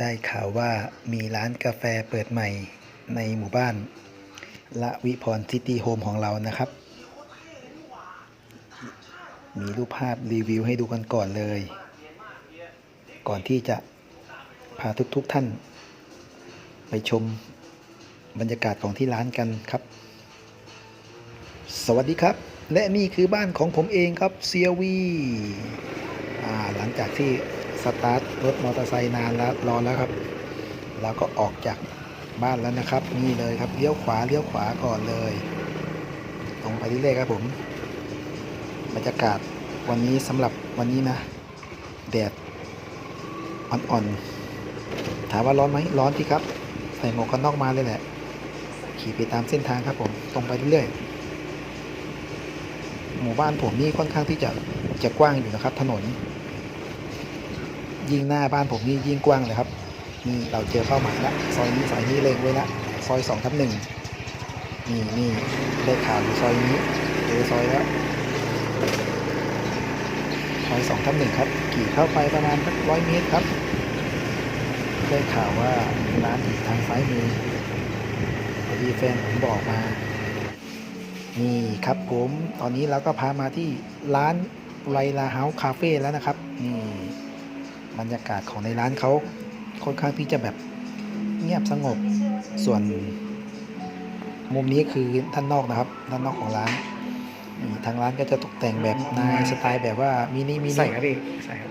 ได้ข่าวว่ามีร้านกาแฟเปิดใหม่ในหมู่บ้าน ละวิพรซิตี้โฮมของเรานะครับ มีรูปภาพรีวิวให้ดูกันก่อนเลย ก่อนที่จะพาทุกๆทท่าน ไปชมบรรยากาศของที่ร้านกันครับ สวัสดีครับ และนี่คือบ้านของผมเองครับเซียวีอ่หลังจากที่ สตาร์ทรถมอเตอร์ไซค์นานแล้วรอแล้วครับแล้วก็ออกจากบ้านแล้วนะครับ นี่เลยครับเลี้ยวขวาเลี้ยวขวาก่อนเลย ตรงไปเรื่อยๆครับผมบรรยากาศวันนี้สำหรับวันนี้นะ แดดอ่อนๆถามว่าร้อนไหมร้อนที่ครับ ใส่หมวกกันน็อกมาเลยแหละขี่ไปตามเส้นทางครับผมตรงไปเรื่อยๆหมู่บ้านผมนี่ค่อนข้างที่จะจะกว้างอยู่นะครับ ถนน ยิ่งหน้าบ้านผมนี่ยิ่งกว้างเลยครับนี่เราเจอเป้าหมายละซอยนี้ซอยนี้เล็งไว้ละซอยสองทับหนึ่งนี่นี่ได้ข่าวอยู่ซอยนี้เจอซอยแล้วซอยสองทับหนึ่งครับขี่เข้าไปประมาณสักร้อยเมตรครับ ได้ข่าวว่าร้านอยู่ทางซ้ายมือพอดีแฟนผมบอกมานี่ครับผมตอนนี้เราก็พามาที่ร้านไรลาเฮาส์คาเฟ่แล้วนะครับนี่ บรรยากาศของในร้านเขาค่อนข้างที่จะแบบเงียบสงบ ส่วน มุมนี้คือด้านนอกนะครับ ด้านนอกของร้าน ทางร้านก็จะตกแต่งแบบนายสไตล์แบบว่ามินิมินิ ใส่ครับพี่ใส่ครับ